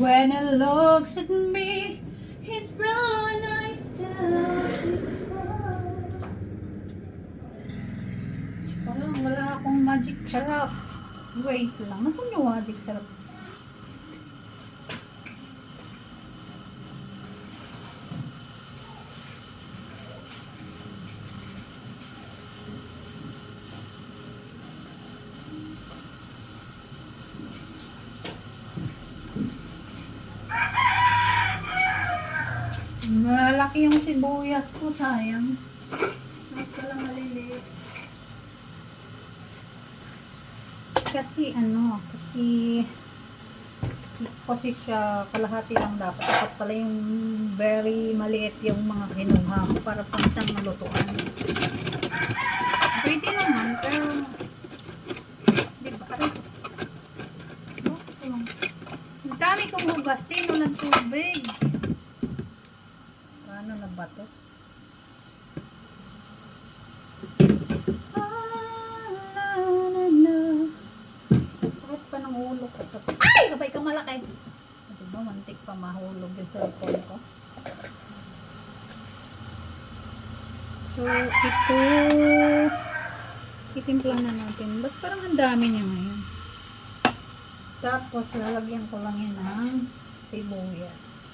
When he looks at me, his brown eyes tell so. Parang wala akong magic sarap. Wait lang. Nasaan yung magic sarap? Malaki yung sibuyas ko, sayang. Bakit pala maliliit? Kasi ano, kasi kasi siya kalahati lang dapat. Dapat pala yung very maliit yung mga kinuha ko para pang isang malutuan. Pwede naman, pero di ba? Oh, Ang dami kong hugasin o ng tubig. Paano na ba to? Sakit pa ng ulo ko. Ay! Kabay ka malaki. Diba, mantik pa mahulog yung cellphone ko. So, ito, titimpla na natin. Ba't parang ang dami niya ngayon? Tapos, lalagyan ko lang yan ng sibuyas.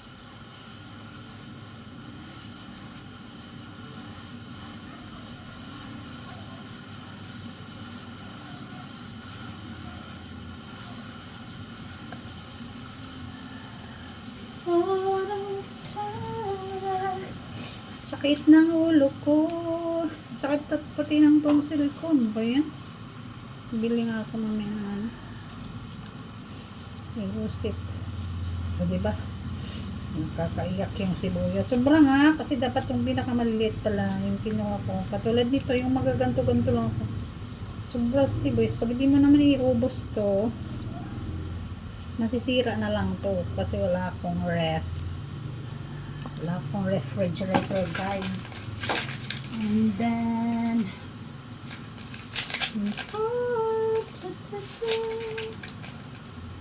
Sakit ng ulo ko. Sakit at pati ng tonsil ko. Ano ba yan? Bili nga ako mamaya ng ano. Iusip. O, diba? Nakakaiyak yung sibuyas. Sobra nga, kasi dapat yung pinakamaliliit pala yung kinuha ko. Katulad nito, yung magaganto-ganto lang ako. Sobra sibuyas. Pag hindi mo naman iubos to, nasisira na lang to. Kasi wala akong ref. Wala akong refrigerator, guys. And then, oh, ta ta ta.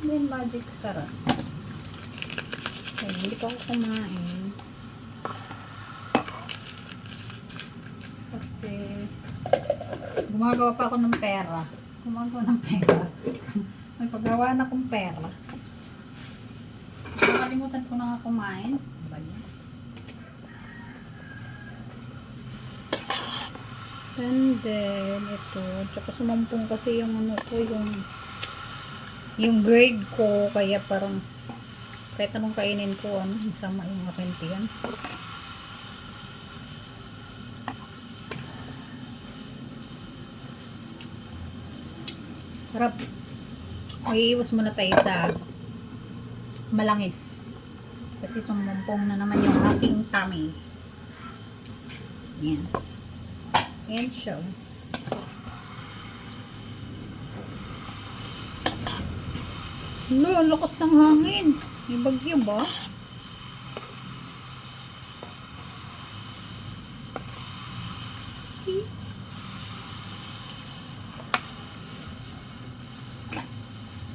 And then, magic sarap. Hindi pa ako kumain. Kasi, gumagawa pa ako ng pera. Gumagawa ng pera. May paggawa na akong pera. Nakalimutan ko na nga kumain. And then, ito. Tsaka sumampong kasi yung ano ko, yung yung grade ko. Kaya parang kahit anong kainin ko, ano, sama yung akin tiyan. Sarap. Mag-iiwas muna tayo sa malangis. Kasi sumumpong na naman yung aking tummy. Yan. Yan siya. Lo, ang lakas ng hangin. May bagyo ba? See?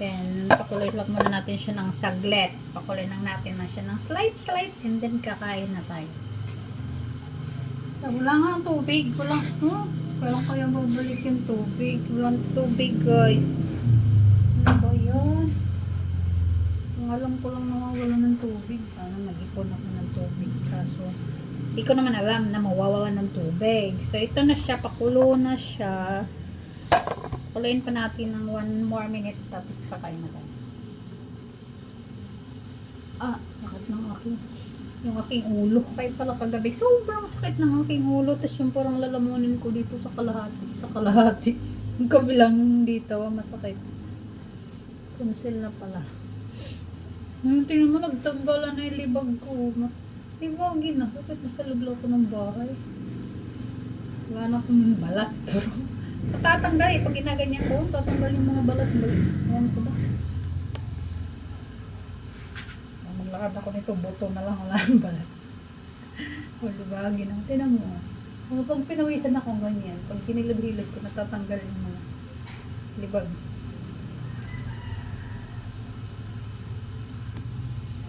Then, pakulay lang muna natin siya ng saglit. Pakulay lang natin na siya ng slight, slight. And then, kakain na tayo. Wala nga tubig. Wala. Huh? Kailan kaya babalik yung tubig? Walang tubig, guys. Ano ba yan? Kung alam ko lang nawawala ng tubig. Sana nag-ipon ako ng tubig. Kaso, hindi ko naman alam na mawawala ng tubig. So, ito na siya. Pakulo na siya. Pakuluin pa natin ng one more minute. Tapos kakain na tayo. Ah, sakit ng aking yung aking ulo. Kaya pala kagabi, sobrang sakit ng aking ulo. Tapos yung parang lalamunin ko dito sa kalahati. Sa kalahati. Yung kabilang dito, masakit. Tonsil na pala. Hmm, tingnan mo, nagtanggalan na yung libag ko. Libagin na. Bakit nasa lublo ko ng bahay? Wala na akong balat. Pero, tatanggal eh. Pag ginaganyan ko, tatanggal yung mga balat-balat. Ewan ko ba? Maglakad ako nito, buto na lang, wala ang balat. Wala bagay na. Tinan mo. Mga pag pinawisan ako ganyan, pag kinilab-hilab ko, natatanggal yung mga libag.